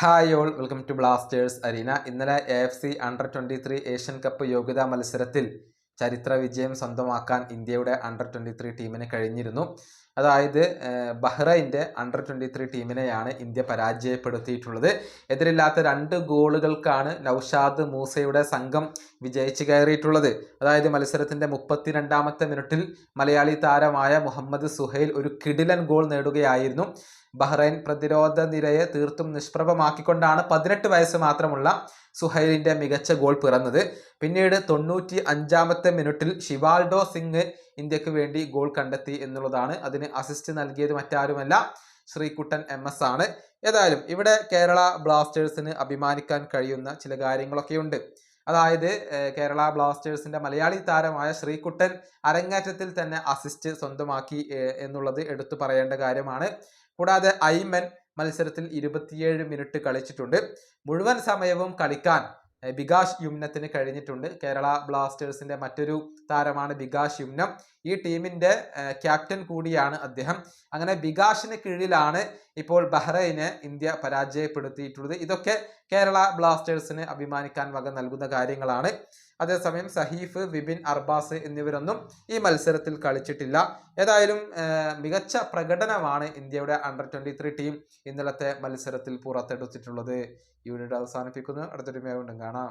Hi all welcome to Blasters arena ഇന്നലെ A F C under twenty three Asian cup യോഗ്യതാ മത്സരത്തിൽ ചരിത്ര വിജയം സ്വന്തമാക്കാൻ ഇന്ത്യയുടെ അണ്ടർ ട്വന്റി ത്രീ ടീമിന് കഴിഞ്ഞിരുന്നു. അതായത് ബഹ്റൈന്റെ അണ്ടർ ട്വന്റി ത്രീ ടീമിനെയാണ് ഇന്ത്യ പരാജയപ്പെടുത്തിയിട്ടുള്ളത്. എതിരില്ലാത്ത രണ്ട് ഗോളുകൾക്കാണ് നൌഷാദ് മൂസയുടെ സംഘം വിജയിച്ച് കയറിയിട്ടുള്ളത്. അതായത് മത്സരത്തിന്റെ മുപ്പത്തിരണ്ടാമത്തെ മിനിറ്റിൽ മലയാളി താരമായ മുഹമ്മദ് സുഹൈൽ ഒരു കിടിലൻ ഗോൾ നേടുകയായിരുന്നു. ബഹ്റൈൻ പ്രതിരോധ നിരയെ തീർത്തും നിഷ്പ്രഭമാക്കിക്കൊണ്ടാണ് പതിനെട്ട് വയസ്സ് മാത്രമുള്ള സുഹൈലിന്റെ മികച്ച ഗോൾ പിറന്നത്. പിന്നീട് തൊണ്ണൂറ്റി അഞ്ചാമത്തെ മിനിറ്റിൽ ഷിവാൾഡോ സിംഗ് ഇന്ത്യയ്ക്ക് വേണ്ടി ഗോൾ കണ്ടെത്തി എന്നുള്ളതാണ്. അതിന് അസിസ്റ്റ് നൽകിയത് മറ്റാരുമല്ല ശ്രീകുട്ടൻ എം എസ് ആണ്. ഏതായാലും ഇവിടെ കേരള ബ്ലാസ്റ്റേഴ്സിന് അഭിമാനിക്കാൻ കഴിയുന്ന ചില കാര്യങ്ങളൊക്കെയുണ്ട്. അതായത് കേരള ബ്ലാസ്റ്റേഴ്സിന്റെ മലയാളി താരമായ ശ്രീകുട്ടൻ അരങ്ങേറ്റത്തിൽ തന്നെ അസിസ്റ്റ് സ്വന്തമാക്കി എന്നുള്ളത് എടുത്തു പറയേണ്ട കാര്യമാണ്. കൂടാതെ ഐമൻ മത്സരത്തിൽ ഇരുപത്തിയേഴ് മിനിറ്റ് കളിച്ചിട്ടുണ്ട്. മുഴുവൻ സമയവും കളിക്കാൻ ബികാഷ് യുമ്നത്തിന് കഴിഞ്ഞിട്ടുണ്ട്. കേരള ബ്ലാസ്റ്റേഴ്സിന്റെ മറ്റൊരു താരമാണ് ബികാഷ് യുമ്നം ഈ ടീമിന്റെ ക്യാപ്റ്റൻ കൂടിയാണ് അദ്ദേഹം. അങ്ങനെ ബികാഷിന് കീഴിലാണ് ഇപ്പോൾ ബഹ്റൈനെ ഇന്ത്യ പരാജയപ്പെടുത്തിയിട്ടുള്ളത്. ഇതൊക്കെ കേരള ബ്ലാസ്റ്റേഴ്സിന് അഭിമാനിക്കാൻ വക നൽകുന്ന കാര്യങ്ങളാണ്. അതേസമയം സഹീഫ് വിപിൻ അർബാസ് എന്നിവരൊന്നും ഈ മത്സരത്തിൽ കളിച്ചിട്ടില്ല. ഏതായാലും മികച്ച പ്രകടനമാണ് ഇന്ത്യയുടെ അണ്ടർ ട്വന്റി ത്രീ ടീം ഇന്നലത്തെ മത്സരത്തിൽ പുറത്തെടുത്തിട്ടുള്ളത്. വീഡിയോ അവസാനിപ്പിക്കുന്നു. അടുത്തൊരു വീണ്ടും കാണാം.